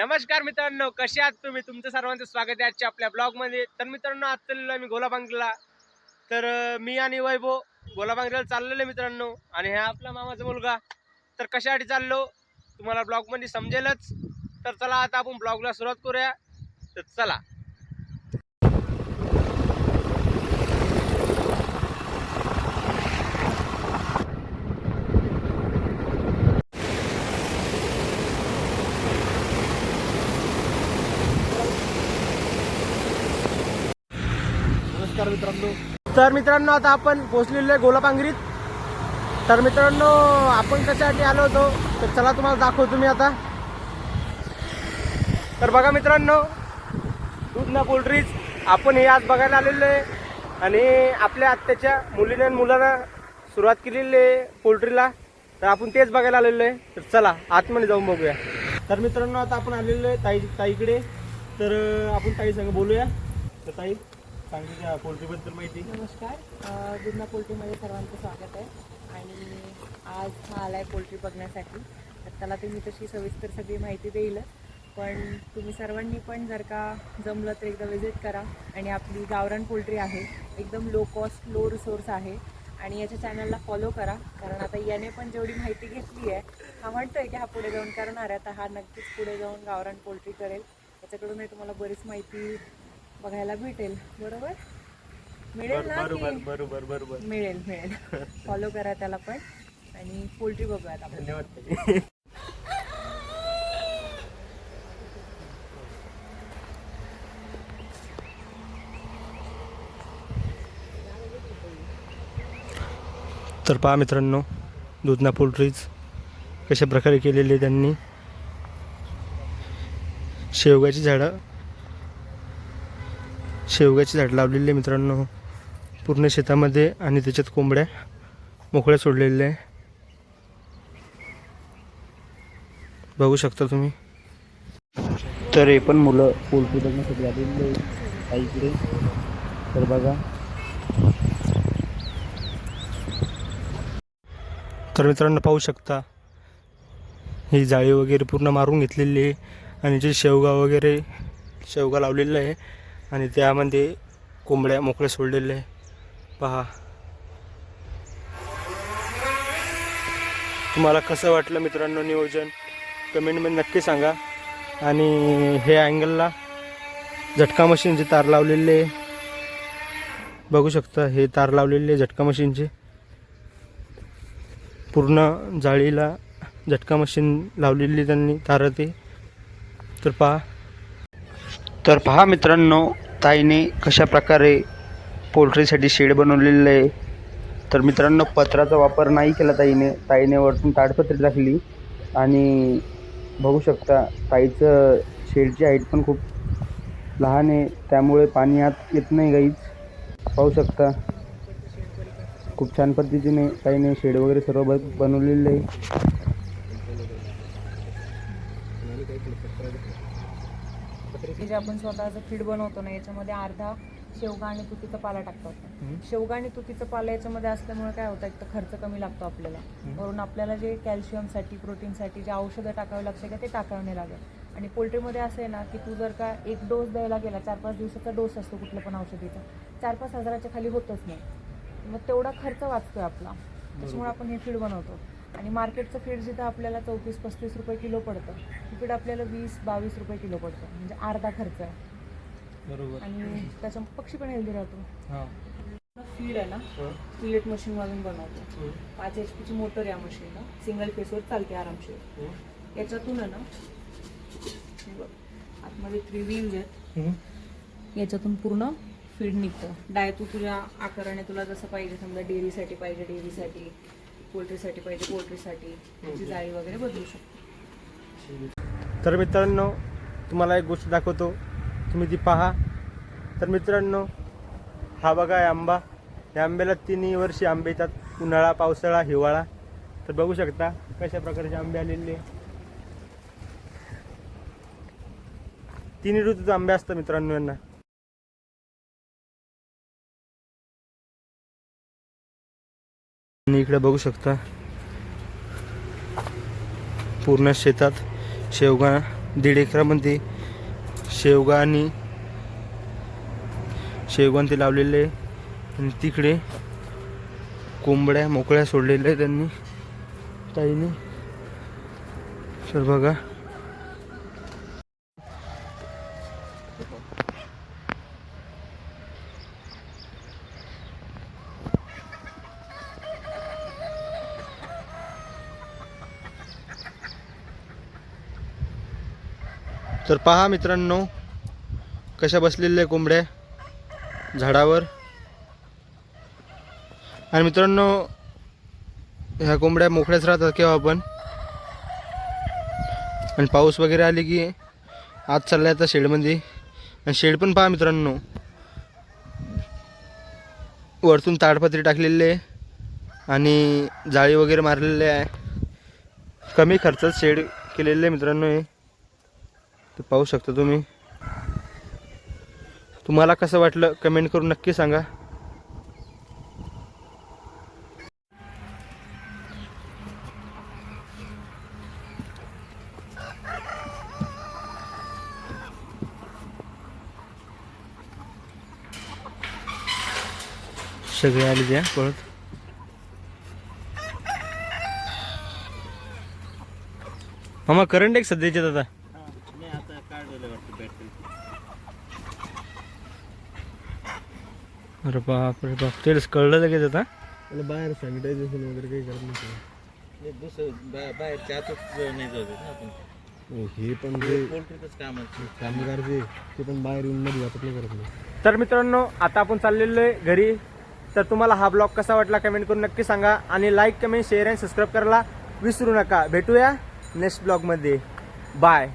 नमस्कार मित्रांनो कसे आहात तुम्ही? तुमचं सर्वांचं स्वागत आहे आजच्या आपल्या ब्लॉगमध्ये. तर मित्रांनो आज चाललेलो आहे मी गोलाबांगला. तर मी आणि वैभव गोलाबांगला चाललेलो आहे मित्रांनो. आणि हा आपला मामाचा मुलगा. तर कशासाठी चाललो? तुम्हाला ब्लॉगमध्ये समजेलच. तर चला आता आपण ब्लॉगला सुरुवात करूया. तर चला. नमस्कार मित्रांनो. तर मित्रांनो आता आपण पोहोचलेलो आहे गोलापांगरीत. तर मित्रांनो आपण कशासाठी आलो होतो? तर चला तुम्हाला दाखवतो मी आता. तर बघा मित्रांनो दूध ना पोल्ट्रीज आपण हे आज बघायला आलेलो आहे. आणि आपल्या आत्याच्या मुलीने आणि मुलांना सुरुवात केलेली आहे पोल्ट्रीला. तर आपण तेच बघायला आलेलो आहे. तर चला आतमध्ये जाऊन बघूया. तर मित्रांनो आता आपण आलेलो आहे ताई ताईकडे. तर आपण ताई संग बोलूया. तर ताई सांगते पोल्ट्रीबद्दल माहिती. नमस्कार. अ, पोल्ट्रीमध्ये सर्वांचं स्वागत आहे. आणि आज हा आला आहे पोल्ट्री बघण्यासाठी. तर त्याला तुम्ही तशी सविस्तर सगळी माहिती देईलच. पण तुम्ही सर्वांनी पण जर का जमलं तर एकदा व्हिजिट करा. आणि आपली गावरान पोल्ट्री आहे. एकदम लो कॉस्ट लो रिसोर्स आहे. आणि याच्या चॅनलला फॉलो करा. कारण आता याने पण जेवढी माहिती घेतली आहे हा म्हणतोय की हा पुढे जाऊन करणार आहे. तर हा नक्कीच पुढे जाऊन गावरान पोल्ट्री करेल. त्याच्याकडूनही तुम्हाला बरीच माहिती बघायला भेटेल. बरोबर? मिळेल ना बरोबर की? बरोबर बरोबर. मिळेल मिळेल. फॉलो करा त्याला पण. आणि पोल्ट्री बघूयात आपण. धन्यवाद. ताई. तर पहा मित्रांनो दुधना पोल्ट्रीज कशा प्रकारे केलेली आहे त्यांनी. शेवगाची झाडं शेवगाची झाड लावलेली आहे मित्रांनो. पूर्ण शेतामध्ये आणि त्याच्यात कोंबड्या मोकळ्या सोडलेल्या आहे. बघू शकता तुम्ही. तर हे पण मुलं पोल्ट्री बघण्यासाठी आलेले आहे आईकडे तर बघा. तर मित्रांनो पाहू शकता ही जाळी वगैरे पूर्ण मारून घेतलेली आहे आणि जे शेवगा वगैरे शेवगा लावलेलं आहे आणि त्यामध्ये कोंबड्या मोकळ्या सोडलेल्या आहे पहा. तुम्हाला कसं वाटलं मित्रांनो नियोजन? कमेंटमध्ये नक्की सांगा. आणि हे अँगलला झटका मशीनचे तार लावलेले आहे. बघू शकता हे तार लावलेले आहे झटका मशीनचे पूर्ण जाळीला झटका मशीन लावलेली त्यांनी तार ते. तर पहा. तर पहा मित्रांनो ताईने कशा प्रकारे पोल्ट्रीसाठी शेड बनवलेलं आहे. तर मित्रांनो पत्राचा वापर नाही केला ताईने. ताईने वरतून ताडपत्री टाकली. आणि बघू शकता ताईचं शेडची हाईट पण खूप लहान आहे. त्यामुळे पाणी आत येत नाही गाईच पाहू शकता खूप छान पद्धतीने ताईने शेड वगैरे सर्व बनवलेलं आहे हे जे आपण स्वतःचं फीड बनवतो ना याच्यामध्ये अर्धा शेवगा आणि तुतीचा पाला टाकतात शेवगा आणि तुतीचं पाला याच्यामध्ये असल्यामुळे काय होतं एक तर खर्च कमी लागतो आपल्याला. वरून आपल्याला जे कॅल्शियमसाठी प्रोटीनसाठी जे औषधं टाकावे लागते का ते टाकावं नाही लागेल. आणि पोल्ट्रीमध्ये असं आहे ना की तू जर का एक डोस द्यायला गेला चार पाच दिवसाचा डोस असतो कुठल्या पण औषधीचा चार पाच हजाराच्या खाली होतच नाही. मग तेवढा खर्च वाचतोय आपला. त्याच्यामुळे आपण हे फीड बनवतो. आणि मार्केटचं फीड जिथं आपल्याला चौतीस पस्तीस रुपये किलो पडतं हे फीड आपल्याला वीस बावीस रुपये किलो पडतं. म्हणजे अर्धा खर्च आहे. बरोबर. आणि त्याच्या पक्षी पण हेल्दी राहतो. हां. फीड आहे ना फिलेट मशीन मधून बनवतो. पाच एच पीची मोटर या मशीनला सिंगल फेसवर चालते आरामशीर. याच्यातून आहे ना हे बघ, आतमध्ये थ्री व्हील्स आहेत. याच्यातून पूर्ण फीड निघतं. डाय तू तुझ्या आकाराने तुला जसं पाहिजे समजा डेअरीसाठी पाहिजे डेअरीसाठी पोल्ट्रीसाठी पाहिजे पोल्ट्रीसाठी ती जाळी वगैरे बदलू शकतो. तर मित्रांनो तुम्हाला एक गोष्ट दाखवतो. तुम्ही ती पहा. तर मित्रांनो हा बघा आहे आंबा. या आंब्याला तिन्ही वर्षी आंबे येतात. उन्हाळा पावसाळा हिवाळा. तर बघू शकता कशा प्रकारचे आंबे आलेले. तिन्ही ऋतूचे आंबे असतात मित्रांनो यांना. आणि इकडे बघू शकता. पूर्ण शेतात शेवगा दीड एकरामध्ये शेवगा आणि शेवगान ते लावलेले आहे. आणि तिकडे कोंबड्या मोकळ्या सोडलेल्या त्यांनी. ताईने. तर बघा. तर पहा मित्रांनो कशा बसलेल्या आहे कोंबड्या झाडावर. आणि मित्रांनो ह्या कोंबड्या मोकळ्याच राहतात केव्हा पण. आणि पाऊस वगैरे आले की आज चाललाय आता शेडमध्ये. आणि शेड पण पहा मित्रांनो वरतून ताडपत्री टाकलेले आहे. आणि जाळी वगैरे मारलेले आहे. कमी खर्चात शेड केलेले आहे मित्रांनो हे. ते पाहू शकता तुम्ही. तुम्हाला कसं वाटलं कमेंट करून नक्की सांगा. सगळे आले द्या परत. मामा करंट एक सध्याचे दादा अरे बाप रे बाप तेच कळलं लगेच आता. आणि बाहेर सॅनिटायझेशन वगैरे काही करत नाही बाहेरच्या आतच नाही जाऊ देत ना आपण. हे पण जे पोल्ट्रीच काम आहे. कामगार जे ते पण बाहेर येऊन मध्ये वाटत नाही करत नाही तर मित्रांनो आता आपण चाललेलो आहे घरी. तर तुम्हाला हा ब्लॉग कसा वाटला कमेंट करून नक्की सांगा आणि लाईक कमेंट शेअर आणि सबस्क्राईब करायला विसरू नका. भेटूया नेक्स्ट ब्लॉगमध्ये बाय